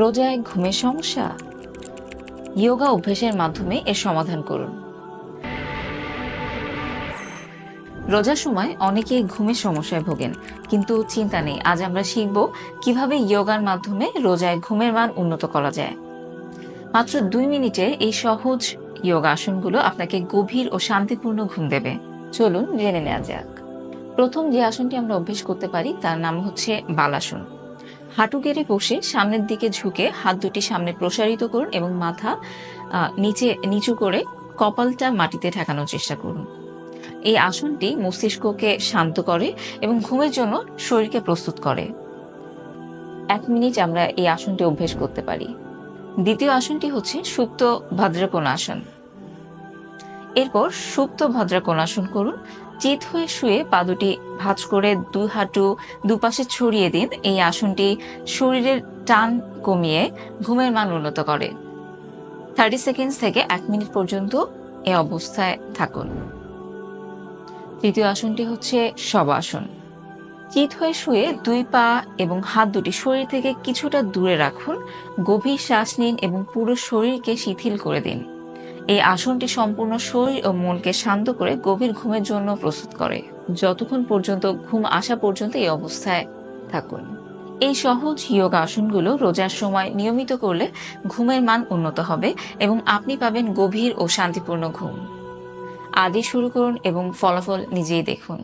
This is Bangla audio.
রোজায় ঘুমের সমস্যা? ইয়োগা অভ্যাসের মাধ্যমে এর সমাধান করুন। রোজার সময় অনেকেই ঘুমের সমস্যায় ভোগেন, কিন্তু চিন্তা নেই, আজ আমরা শিখব কীভাবে যোগার মাধ্যমে রোজায় ঘুমের মান উন্নত করা যায়। মাত্র দুই মিনিটে এই সহজ যোগা আসনগুলো আপনাকে গভীর ও শান্তিপূর্ণ ঘুম দেবে। চলুন জেনে নেওয়া যাক। প্রথম যে আসনটি আমরা অভ্যেস করতে পারি, তার নাম হচ্ছে বালাসন। হাঁটু গেড়ে বসে সামনের দিকে ঝুঁকে হাত দুটি সামনে প্রসারিত করুন এবং মাথা নিচে, নিচু করে কপালটা মাটিতে ঠেকানোর চেষ্টা করুন। এই আসনটি মস্তিষ্ককে শান্ত করে এবং ঘুমের জন্য শরীরকে প্রস্তুত করে। এক মিনিট আমরা এই আসনটি অভ্যেস করতে পারি। দ্বিতীয় আসনটি হচ্ছে সুপ্ত ভদ্রকোণাসন এরপর সুপ্ত ভদ্রাকোণাসন করুন চিত হয়ে শুয়ে পা দুটি ভাঁজ করে দুই হাঁটু দুপাশে ছড়িয়ে দিন। এই আসনটি শরীরের টান কমিয়ে ঘুমের মান উন্নত করে। থার্টি সেকেন্ডস থেকে এক মিনিট পর্যন্ত এই অবস্থায় থাকুন। তৃতীয় আসনটি হচ্ছে সব শবাসন চিত হয়ে শুয়ে দুই পা এবং হাত দুটি শরীর থেকে কিছুটা দূরে রাখুন। গভীর শ্বাস নিন এবং পুরো শরীরকে শিথিল করে দিন। এই আসনটি সম্পূর্ণ শরীর ও মনকে শান্ত করে গভীর ঘুমের জন্য প্রস্তুত করে। যতক্ষণ পর্যন্ত ঘুম আসা পর্যন্ত এই অবস্থায় থাকুন। এই সহজ ইয়োগ আসনগুলো রোজার সময় নিয়মিত করলে ঘুমের মান উন্নত হবে এবং আপনি পাবেন গভীর ও শান্তিপূর্ণ ঘুম। আদি শুরু করুন এবং ফলাফল নিজেই দেখুন।